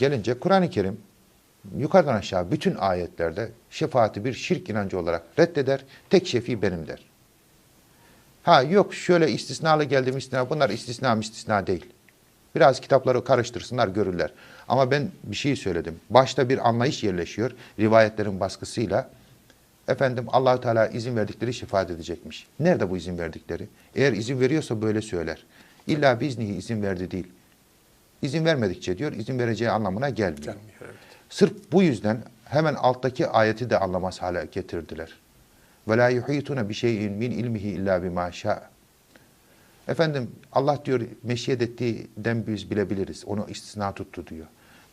gelince Kur'an-ı Kerim yukarıdan aşağı bütün ayetlerde şefaati bir şirk inancı olarak reddeder. Tek şefi benim der. Ha yok şöyle istisnalı geldim istisna. Bunlar istisna istisna değil. Biraz kitapları karıştırsınlar görürler. Ama ben bir şey söyledim. Başta bir anlayış yerleşiyor rivayetlerin baskısıyla. Efendim Allahu Teala izin verdikleri şefaat edecekmiş. Nerede bu izin verdikleri? Eğer izin veriyorsa böyle söyler. İlla biznihi izin verdi değil. İzin vermedikçe diyor izin vereceği anlamına gelmiyor. Gelmiyor evet. Sırf bu yüzden hemen alttaki ayeti de anlamaz hale getirdiler. Ve la yuhituna bi şeyin min ilmihi illa bima şa. Efendim Allah diyor meşiyet ettiğinden biz bilebiliriz. Onu istisna tuttu diyor.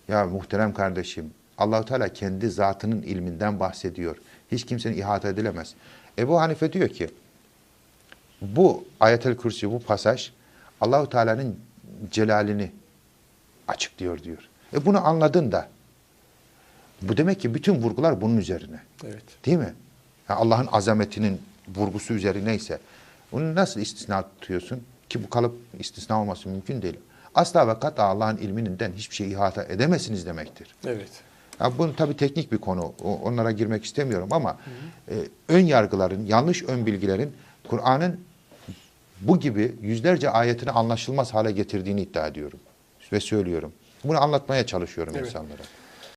Ya muhterem kardeşim Allahu Teala kendi zatının ilminden bahsediyor. Hiç kimsenin ihata edilemez. Ebu Hanife diyor ki bu ayetel kürsü bu pasaj Allahu Teala'nın celalini açıklıyor diyor. E bunu anladın da bu demek ki bütün vurgular bunun üzerine. Evet. Değil mi? Ya Allah'ın azametinin vurgusu üzerineyse bunu nasıl istisna tutuyorsun? Ki bu kalıp istisna olması mümkün değil. Asla ve kata Allah'ın ilmininden hiçbir şey ihata edemezsiniz demektir. Evet. Ya bunun tabii teknik bir konu. Onlara girmek istemiyorum ama e, ön yargıların, yanlış ön bilgilerin Kur'an'ın bu gibi yüzlerce ayetini anlaşılmaz hale getirdiğini iddia ediyorum ve söylüyorum. Bunu anlatmaya çalışıyorum Evet. insanlara.